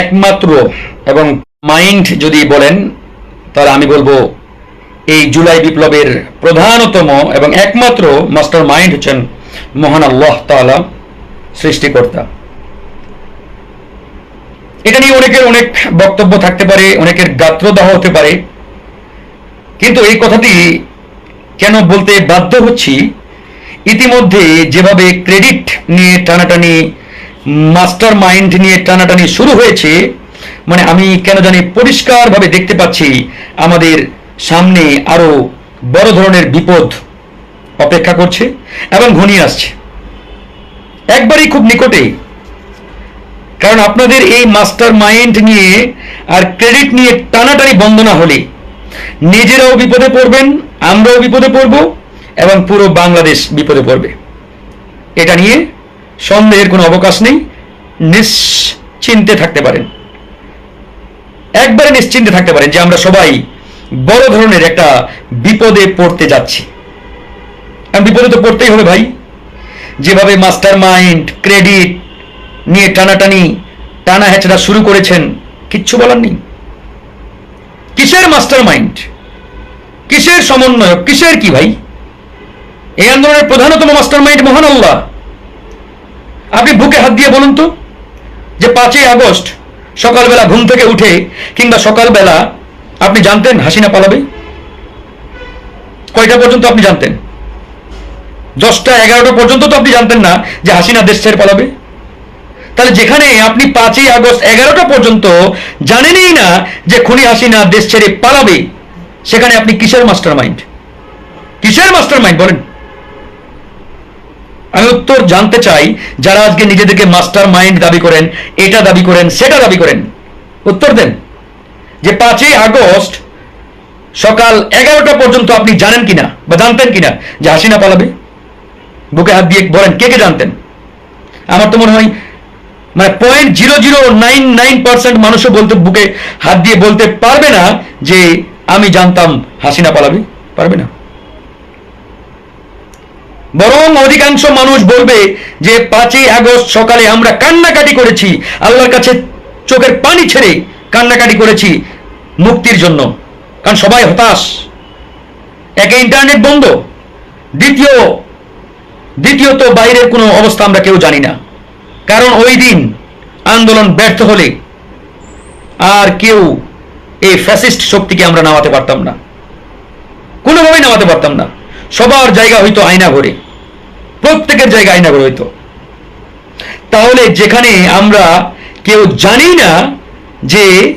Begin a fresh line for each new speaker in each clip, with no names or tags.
একমাত্র এবং মাইন্ড যদি বলেন, তাহলে আমি বলব এই জুলাই বিপ্লবের প্রধানতম এবং একমাত্র মাস্টার মাইন্ড হচ্ছেন মহান আল্লাহ তাআলা, সৃষ্টিকর্তা। এটা নিয়ে অনেকের অনেক বক্তব্য থাকতে পারে, অনেকের গাত্রদাহ হতে পারে। কিন্তু এই কথাটি কেন বলতে বাধ্য হচ্ছি, ইতিমধ্যে যেভাবে ক্রেডিট নিয়ে টানাটানি মাস্টার মাইন্ড নিয়ে টানাটানি শুরু হয়েছে। মানে আমি কেন জানি পরিষ্কারভাবে দেখতে পাচ্ছি আমাদের সামনে আরও বড় ধরনের বিপদ অপেক্ষা করছে এবং ঘনিয়ে আসছে। একবারই খুব নিকটে। কারণ আপনাদের এই মাস্টার মাইন্ড নিয়ে আর ক্রেডিট নিয়ে টানাটানি বন্ধ না হলে নিজেরাও বিপদে পড়বেন, আমরাও বিপদে পড়ব এবং পুরো বাংলাদেশ বিপদে পড়বে। এটা নিয়ে সন্দেহের কোনো অবকাশ নেই, নিশ্চিন্তে থাকতে পারেন। একবারে নিশ্চিন্তে থাকতে পারেন যে আমরা সবাই বড় ধরনের একটা বিপদে পড়তে যাচ্ছি। বিপদে তো পড়তেই হবে ভাই। যেভাবে মাস্টার মাইন্ড ক্রেডিট নিয়ে টানাটানি, টানা হেঁচড়া শুরু করেছেন, কিচ্ছু বলার নেই। কিসের মাস্টার মাইন্ড কিসের সমন্বয়ক? কিসের কি ভাই? এই আন্দোলনের প্রধানতম মাস্টার মাইন্ড মহান আল্লাহ। আপনি বুকে হাত দিয়ে বলুন তো যে পাঁচই আগস্ট সকালবেলা ঘুম থেকে উঠে কিংবা সকালবেলা আপনি জানতেন হাসিনা পালাবে? কয়টা পর্যন্ত আপনি জানতেন? দশটা, এগারোটা পর্যন্ত তো আপনি জানতেন না যে হাসিনা দেশ ছেড়ে পালাবে। তাহলে যেখানে আপনি পাঁচই আগস্ট এগারোটা পর্যন্ত জানেনই না যে খুনি হাসিনা দেশ ছেড়ে পালাবে, সেখানে আপনি কিসের মাস্টার মাইন্ড কিসের মাস্টার মাইন্ড বলেন? আমি উত্তর জানতে চাই, যারা আজকে নিজেদেরকে মাস্টার মাইন্ড দাবি করেন, এটা দাবি করেন, সেটা দাবি করেন। উত্তর দেন। যে পাঁচই আগস্ট সকাল এগারোটা পর্যন্ত আপনি জানেন কিনা বা জানতেন কিনা? যে হাসিনা পালাবে? বুকে হাত দিয়ে বলেন, কে কে জানতেন? আমার তো মনে হয় মানে point zero zero nine nine percent মানুষও বলতে, বুকে হাত দিয়ে বলতে পারবে না যে আমি জানতাম হাসিনা পালাবে। পারবে না। বরং অধিকাংশ মানুষ বলবে যে পাঁচই আগস্ট সকালে আমরা কান্নাকাটি করেছি। আল্লাহর কাছে চোখের পানি ছেড়ে কান্নাকাটি করেছি মুক্তির জন্য। কারণ সবাই হতাশ। একে ইন্টারনেট বন্ধ। দ্বিতীয়, দ্বিতীয়ত বাইরের কোনো অবস্থা আমরা কেউ জানি না। কারণ ওই দিন আন্দোলন ব্যর্থ হলে আর কেউ এই ফ্যাসিস্ট শক্তিকে আমরা নামাতে পারতাম না। কোনোভাবেই নামাতে পারতাম না। সবার জায়গা হইতো আয়না ঘরে প্রত্যেকের জায়গা আয়না ঘরে হইতো। তাহলে যেখানে আমরা কেউ জানি না যে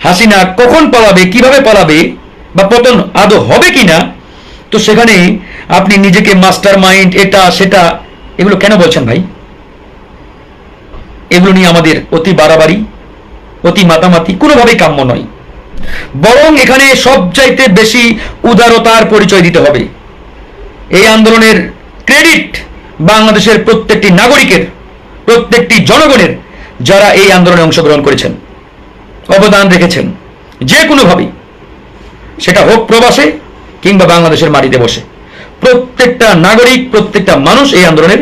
হাসিনা কখন পালাবে, কীভাবে পালাবে, বা পতন আদৌ হবে কিনা, তো সেখানে আপনি নিজেকে মাস্টার মাইন্ড, এটা, সেটা, এগুলো কেন বলছেন ভাই? এগুলো নিয়ে আমাদের অতি বাড়াবাড়ি, অতি মাতামাতি, কোনোভাবেই কাম্য নয়। বরং এখানে সবচাইতে বেশি উদারতার পরিচয় দিতে হবে। এই আন্দোলনের ক্রেডিট বাংলাদেশের প্রত্যেকটি নাগরিকের, প্রত্যেকটি জনগণের যারা এই আন্দোলনে অংশগ্রহণ করেছেন, অবদান রেখেছেন, যে কোনোভাবেই। সেটা হোক প্রবাসে কিংবা বাংলাদেশের মাটিতে বসে। প্রত্যেকটা নাগরিক, প্রত্যেকটা মানুষ এই আন্দোলনের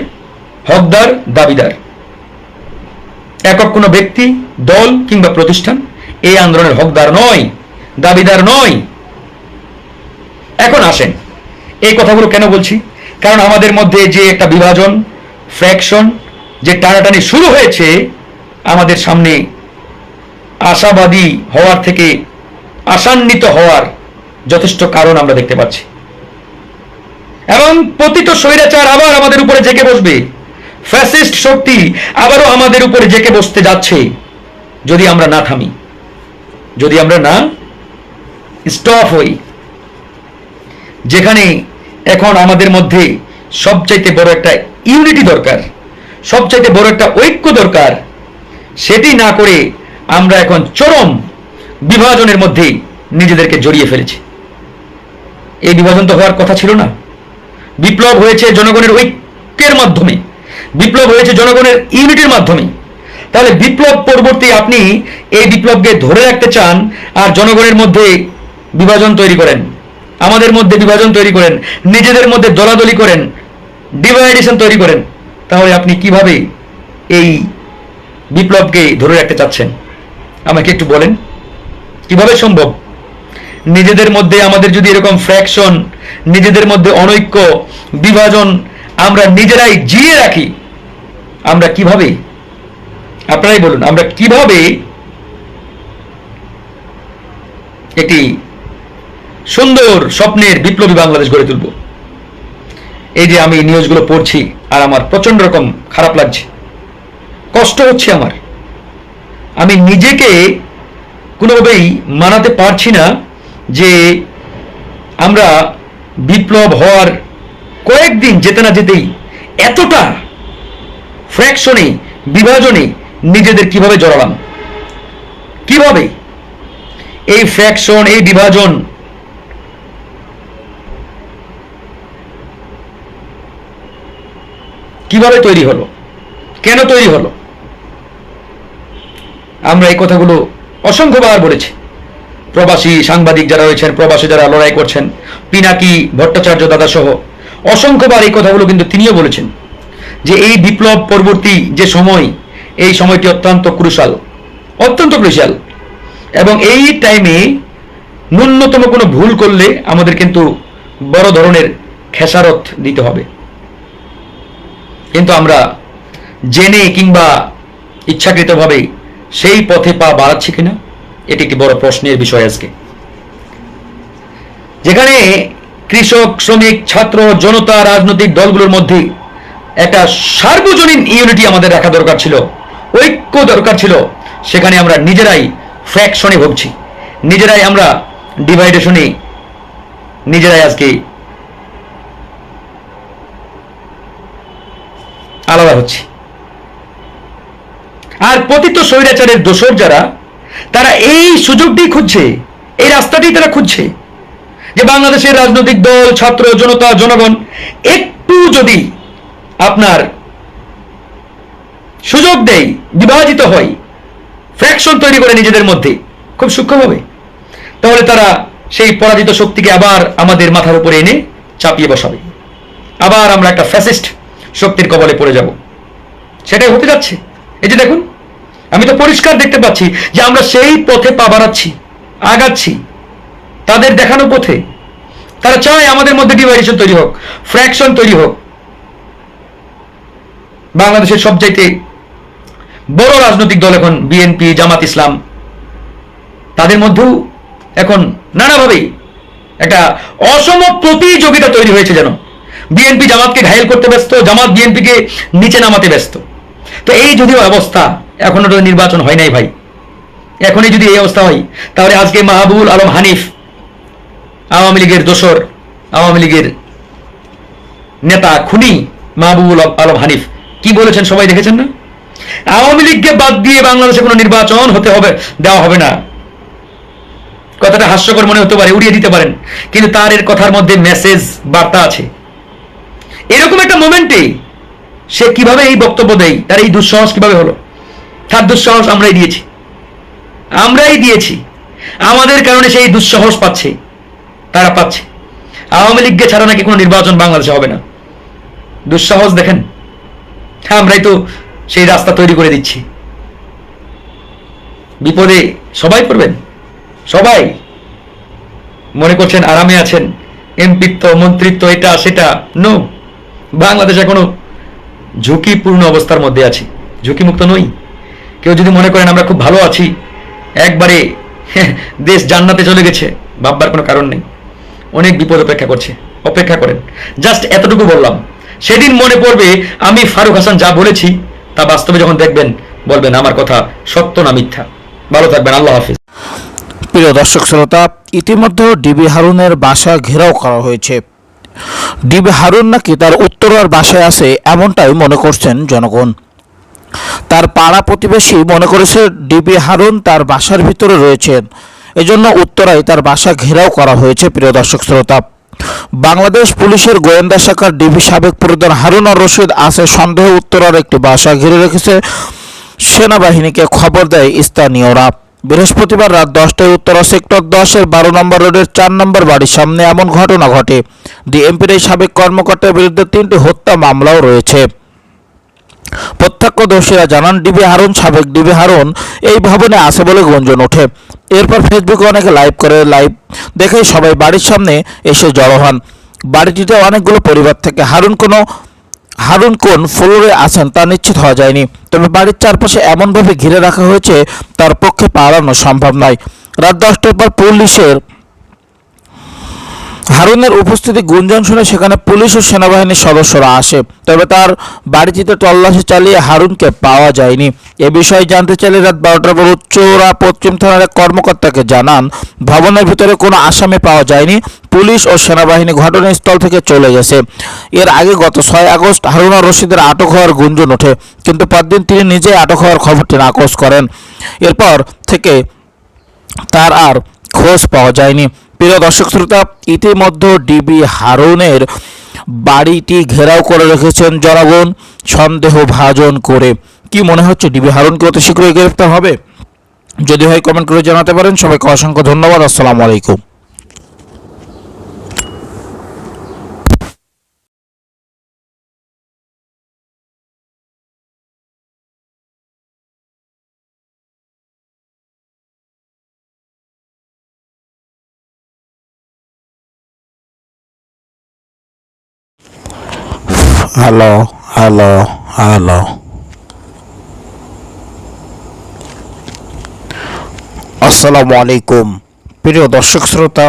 হকদার, দাবিদার। একক কোনো ব্যক্তি, দল কিংবা প্রতিষ্ঠান এই আন্দোলনের হকদার নয় দাবিদার নয় এখন আসেন, এই কথাগুলো কেন বলছি? কারণ আমাদের মধ্যে যে একটা বিভাজন ফ্র্যাকশন যে টানাটানি শুরু হয়েছে, আমাদের সামনে আশাবাদী হওয়ার থেকে আশান্বিত হওয়ার যথেষ্ট কারণ আমরা দেখতে পাচ্ছি। এবং পতিত স্বৈরাচার আবার আমাদের উপরে জেকে বসবে। ফ্যাসিস্ট শক্তি আবারও আমাদের উপরে জেকে বসতে যাচ্ছে, যদি আমরা না থামি। যদি আমরা না স্টপ হই, যেখানে এখন আমাদের মধ্যে সবচাইতে বড় একটা ইউনিটি দরকার, সবচাইতে বড় একটা ঐক্য দরকার, সেটি না করে আমরা এখন চরম বিভাজনের মধ্যে নিজেদেরকে জড়িয়ে ফেলেছি। এই বিভাজন তো হওয়ার কথা ছিল না। বিপ্লব হয়েছে জনগণের ঐক্যের মাধ্যমে। বিপ্লব হয়েছে জনগণের ইউনিটির মাধ্যমে। তাহলে বিপ্লব পরবর্তী আপনি এই বিপ্লবকে ধরে রাখতে চান আর জনগণের মধ্যে বিভাজন তৈরি করেন। আমাদের মধ্যে বিভাজন তৈরি করেন। নিজেদের মধ্যে দলাদলি করেন। ডিভাইডেশন তৈরি করেন। তাহলে আপনি কীভাবে এই বিপ্লবকে ধরে রাখতে চাচ্ছেন? আমাকে একটু বলেন। কীভাবে সম্ভব? নিজেদের মধ্যে আমাদের যদি এরকম ফ্র্যাকশন নিজেদের মধ্যে অনৈক্য বিভাজন আমরা নিজেরাই জিয়ে রাখি, আমরা কীভাবে আপনারাই বলুন, আমরা কীভাবে একটি সুন্দর স্বপ্নের বিপ্লবী বাংলাদেশ গড়ে তুলব? এই যে আমি নিউজগুলো পড়ছি আর আমার প্রচণ্ড রকম খারাপ লাগছে। কষ্ট হচ্ছে আমার। আমি নিজেকে কোনোভাবেই মানাতে পারছি না যে আমরা বিপ্লব হওয়ার কয়েকদিন যেতে না যেতেই এতটা ফ্র্যাকশনে বিভাজনে নিজেদের কীভাবে জড়ালাম? কীভাবে? এই ফ্র্যাকশন এই বিভাজন কীভাবে তৈরি হলো? কেন তৈরি হলো? আমরা এই কথাগুলো অসংখ্যবার বলেছি। প্রবাসী সাংবাদিক যারা রয়েছেন, প্রবাসী যারা লড়াই করছেন, পিনাকি ভট্টাচার্য দাদা সহ অসংখ্যবার এই কথাগুলো কিন্তু তিনিও বলেছেন যে এই বিপ্লব পরবর্তী যে সময় এই সময়টি অত্যন্ত ক্রুশাল অত্যন্ত ক্রুশাল এবং এই টাইমে ন্যূনতম কোনো ভুল করলে আমাদের কিন্তু বড় ধরনের খেসারত দিতে হবে। কিন্তু আমরা জেনে কিংবা ইচ্ছাকৃতভাবে সেই পথে পা বাড়াচ্ছি কিনা, এটি একটি বড় প্রশ্নের বিষয় আজকে। যেখানে কৃষক, শ্রমিক, ছাত্র, জনতা, রাজনৈতিক দলগুলোর মধ্যে একটা সার্বজনীন ইউনিটি আমাদের রাখা দরকার ছিল। ঐক্য দরকার ছিল। সেখানে আমরা নিজেরাই ফ্র্যাকশনে ভুগছি। নিজেরাই আমরা ডিভাইডেশনে নিজেরাই আজকে আলাদা হচ্ছে। আর পতিত স্বৈরাচারের দোষর যারা, তারা এই সুযোগটি খুঁজছে, এই রাস্তাটি তারা খুঁজছে যে বাংলাদেশের রাজনৈতিক দল, ছাত্র, জনতা, জনগণ একটু যদি আপনার সুযোগ দেয় বিভাজিত হয় ফ্র্যাকশন তৈরি করে নিজেদের মধ্যে, খুব সূক্ষ্মভাবে। তাহলে তারা সেই পরাজিত শক্তিকে আবার আমাদের মাথার উপরে এনে চাপিয়ে বসাবে। আবার আমরা একটা ফ্যাসিস্ট শক্তির কবলে পড়ে যাব। সেটাই হতে যাচ্ছে। এই যে দেখুন, আমি তো পরিষ্কার দেখতে পাচ্ছি যে আমরা সেই পথে পা বাড়াচ্ছি, আগাচ্ছি। তাদের দেখানো পথে। তারা চায় আমাদের মধ্যে ডিভাইডেশন তৈরি হোক ফ্র্যাকশন তৈরি হোক। বাংলাদেশের সবচাইতে বড় রাজনৈতিক দল এখন বিএনপি, জামাত ইসলাম। তাদের মধ্যেও এখন নানাভাবেই একটা অসম প্রতিযোগিতা তৈরি হয়েছে যেন। বিএনপি জামাতকে ঘায়েল করতে ব্যস্ত, জামাত বিএনপিকে নিচে নামাতে ব্যস্ত। তো এই যদিও অবস্থা এখনও তো নির্বাচন হয় নাই ভাই। এখনই যদি এই অবস্থা হয়, তাহলে আজকে মাহবুবুল আলম হানিফ, আওয়ামী লীগের দোসর, আওয়ামী লীগের নেতা, খুনি মাহবুবুল আলম হানিফ। কি বলেছেন সবাই দেখেছেন না? আওয়ামী লীগকে বাদ দিয়ে বাংলাদেশে কোনো নির্বাচন হতে হবে, দেওয়া হবে না। কথাটা হাস্যকর মনে হতে পারে, উড়িয়ে দিতে পারেন। কিন্তু তার এর কথার মধ্যে মেসেজ বার্তা আছে। এরকম একটা মোমেন্টে সে কীভাবে এই বক্তব্য দেয়, তার এই দুঃসাহস কীভাবে হলো? তার দুঃসাহস আমরাই দিয়েছি। আমরাই দিয়েছি। আমাদের কারণে সেই দুঃসাহস পাচ্ছে, তারা পাচ্ছে। আওয়ামী লীগকে ছাড়া নাকি কোনো নির্বাচন বাংলাদেশে হবে না। দুঃসাহস দেখেন। হ্যাঁ আমরাই তো সেই রাস্তা তৈরি করে দিচ্ছি। বিপদে সবাই পড়বেন? সবাই? মনে করছেন আরামে আছেন? এমপিত্ব, মন্ত্রিত্ব, এটা, সেটা? নো। বাংলাদেশ এখনও ঝুঁকিপূর্ণ অবস্থার মধ্যে আছি। ঝুঁকিমুক্ত নই। কেউ যদি মনে করেন আমরা খুব ভালো আছি, একবারে দেশ জান্নাতে চলে গেছে, ভাববার কোনো কারণ নেই। অনেক বিপদ অপেক্ষা করছে। অপেক্ষা করেন। জাস্ট এতটুকু বললাম। সেদিন মনে পড়বে আমি ফারুক হাসান যা বলেছি তা বাস্তবে যখন দেখবেন, বলবেন, আমার কথা সত্য না মিথ্যা। ভালো থাকবেন, আল্লাহ হাফিজ।
প্রিয় দর্শক শ্রোতা, ইতিমধ্যে ডিবি হারুনের বাসা ঘেরাও করা হয়েছে। ডিবি হারুন নাকি তার উত্তরার বাসায় আছে এমনটাই মনে করছেন জনগণ। তার পাড়া প্রতিবেশী মনে করেছে ডিবি হারুন তার বাসার ভিতরে রয়েছেন এজন্য উত্তরায় তার বাসা ঘেরাও করা হয়েছে, প্রিয় দর্শক শ্রোতা। বাংলাদেশ পুলিশের গোয়েন্দা শাখার ডিবি সাবেক প্রধান হারুন আর রশিদ আছে সন্দেহ উত্তরার একটি বাসা ঘিরে রেখেছে সেনাবাহিনীকে খবর দেয় স্থানীয়রা। বৃহস্পতিবার রাত দশটায় উত্তরা সেক্টর দশের বারো নম্বর রোডের চার নম্বর বাড়ির সামনে এমন ঘটনা ঘটে। ডিএমপির এই সাবেক কর্মকর্তার বিরুদ্ধে তিনটি হত্যা মামলাও রয়েছে। প্রত্যক্ষদর্শীরা জানান, ডিবি হারুন, সাবেক ডিবি হারুন এই ভবনে আছে বলে গুঞ্জন ওঠে। এরপর ফেসবুকে অনেকে লাইভ করে, লাইভ দেখে সবাই বাড়ির সামনে এসে জড়ো হন। বাড়িটিতে অনেকগুলো পরিবার থেকে হারুন কোনো, হারুন কোন ফ্লোরে আছেন তা নিশ্চিত হওয়া যায়নি। তবে বাড়ির চারপাশে এমনভাবে ঘিরে রাখা হয়েছে, তার পক্ষে পালানো সম্ভব নয়। রাত দশটার পর পুলিশের হারুনের উপস্থিতি গুঞ্জন শুনে সেখানে পুলিশ ও সেনাবাহিনীর সদস্যরা আসে। তবে তার বাড়িটিতে তল্লাশি চালিয়ে হারুনকে পাওয়া যায়নি। এ বিষয়ে জানতে চাইলে রাত বারোটার পর উচ্চরা পশ্চিম থানার এক কর্মকর্তাকে জানান, ভবনের ভিতরে কোনো আসামি পাওয়া যায়নি। পুলিশ ও সেনাবাহিনী ঘটনাস্থল থেকে চলে গেছে। এর আগে গত ছয় আগস্ট হারুনা রশিদের আটক হওয়ার গুঞ্জন ওঠে, কিন্তু পরদিন তিনি নিজেই আটক হওয়ার খবরটি নাকচ করেন। এরপর থেকে তার আর খোঁজ পাওয়া যায়নি। প্রিয় দর্শক শ্রোতা, ইতিমধ্যে ডিবি হারুনের বাড়িটি ঘেরাও করে রেখেছেন জনগণ। সন্দেহ ভাজন করে। কি মনে হচ্ছে ডিবি হারুনকে অতি শীঘ্রই গ্রেফতার হবে? যদি হয় কমেন্ট করে জানাতে পারেন। সবাইকে অসংখ্য ধন্যবাদ। আসসালামু আলাইকুম। হ্যালো হ্যালো হ্যালো আসসালামু আলাইকুম প্রিয় দর্শক শ্রোতা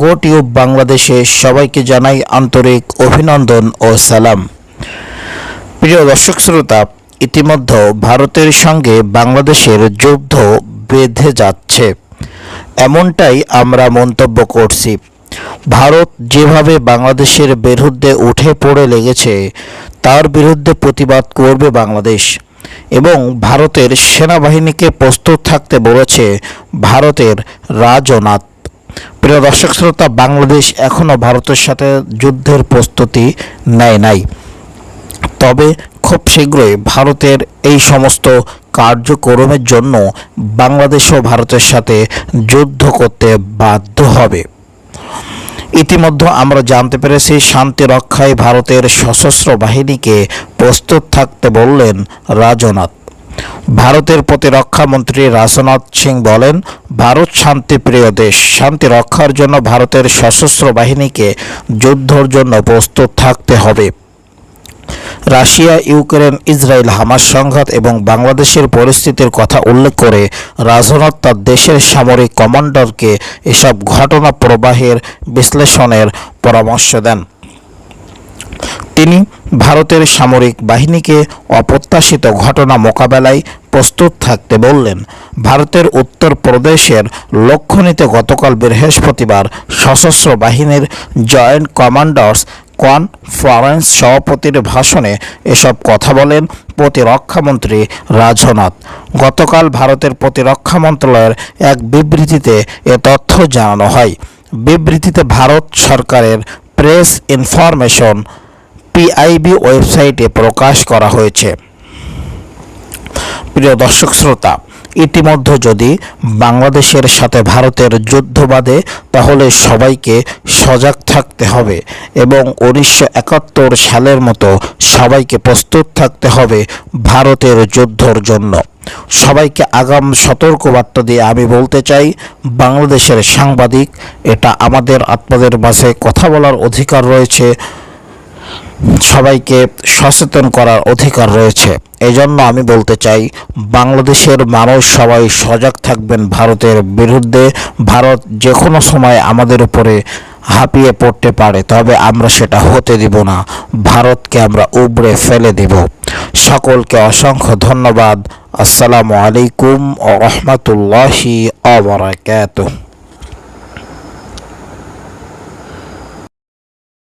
গো বাংলাদেশে সবাইকে জানাই আন্তরিক অভিনন্দন ও সালাম। প্রিয় দর্শক শ্রোতা, ইতিমধ্যে ভারতের সঙ্গে বাংলাদেশের যুদ্ধ বেঁধে যাচ্ছে। এমনটাই আমরা মন্তব্য করছি। ভারত যেভাবে বাংলাদেশের বিরুদ্ধে উঠে পড়ে লেগেছে, তার বিরুদ্ধে প্রতিবাদ করবে বাংলাদেশ এবং ভারতের সেনাবাহিনীকে প্রস্তুত থাকতে বলেছে ভারতের রাজনাথ। প্রিয় দর্শক শ্রোতা, বাংলাদেশ এখনও ভারতের সাথে যুদ্ধের প্রস্তুতি নেয় নাই। তবে খুব শীঘ্রই ভারতের এই সমস্ত কার্যক্রমের জন্য বাংলাদেশও ভারতের সাথে যুদ্ধ করতে বাধ্য হবে। ইতিমধ্যে আমরা জানতে পেরেছি, শান্তি রক্ষায় ভারতের সশস্ত্র বাহিনীকে প্রস্তুত থাকতে বললেন রাজনাথ। ভারতের প্রতিরক্ষা মন্ত্রী রাজনাথ সিং বলেন, ভারত শান্তিপ্রিয় দেশ। শান্তি রক্ষার জন্য ভারতের সশস্ত্র বাহিনীকে যুদ্ধর জন্য প্রস্তুত থাকতে হবে। রাশিয়া, ইউক্রেন, ইসরায়েল, হামাস সংঘাত এবং বাংলাদেশের পরিস্থিতির কথা উল্লেখ করে রাজনাথ তার দেশের সামরিক কমান্ডারকে এসব ঘটনা প্রবাহের বিশ্লেষণের পরামর্শ দেন। তিনি ভারতের সামরিক বাহিনীকে অপ্রত্যাশিত ঘটনা মোকাবেলায় প্রস্তুত থাকতে বললেন, ভারতের উত্তর প্রদেশের লক্ষণীতে গতকাল বৃহস্পতিবার সশস্ত্র বাহিনীর জয়েন্ট কমান্ডার্স কনফারেন্স সভাপতির ভাষণে এসব কথা বলেন প্রতিরক্ষামন্ত্রী রাজনাথ। গতকাল ভারতের প্রতিরক্ষা মন্ত্রণালয়ের এক বিবৃতিতে এ তথ্য জানানো হয়। বিবৃতিতে ভারত সরকারের প্রেস ইনফরমেশন পিআইবি ওয়েবসাইটে প্রকাশ করা হয়েছে। প্রিয় দর্শক, শ্রোতা ইতিমধ্যে যদি বাংলাদেশের সাথে ভারতের যুদ্ধ বাঁধে, তাহলে সবাইকে সজাগ থাকতে হবে এবং উনিশশো একাত্তর সালের মতো সবাইকে প্রস্তুত থাকতে হবে ভারতের যুদ্ধর জন্য। সবাইকে আগাম সতর্কবার্তা দিয়ে আমি বলতে চাই, বাংলাদেশের সাংবাদিক, এটা আমাদের, আপনাদের মাঝে কথা বলার অধিকার রয়েছে। সবাইকে সচেতন করার অধিকার রয়েছে। এই জন্য আমি বলতে চাই, বাংলাদেশের মানুষ সবাই সজাগ থাকবেন ভারতের বিরুদ্ধে। ভারত যে কোনো সময় আমাদের উপরে হাঁপিয়ে পড়তে পারে, তবে আমরা সেটা হতে দিব না। ভারতকে আমরা উবড়ে ফেলে দিব। সকলকে অসংখ্য ধন্যবাদ। আসসালামু আলাইকুম ও রহমতুল্লাহি আবরাকাতুহ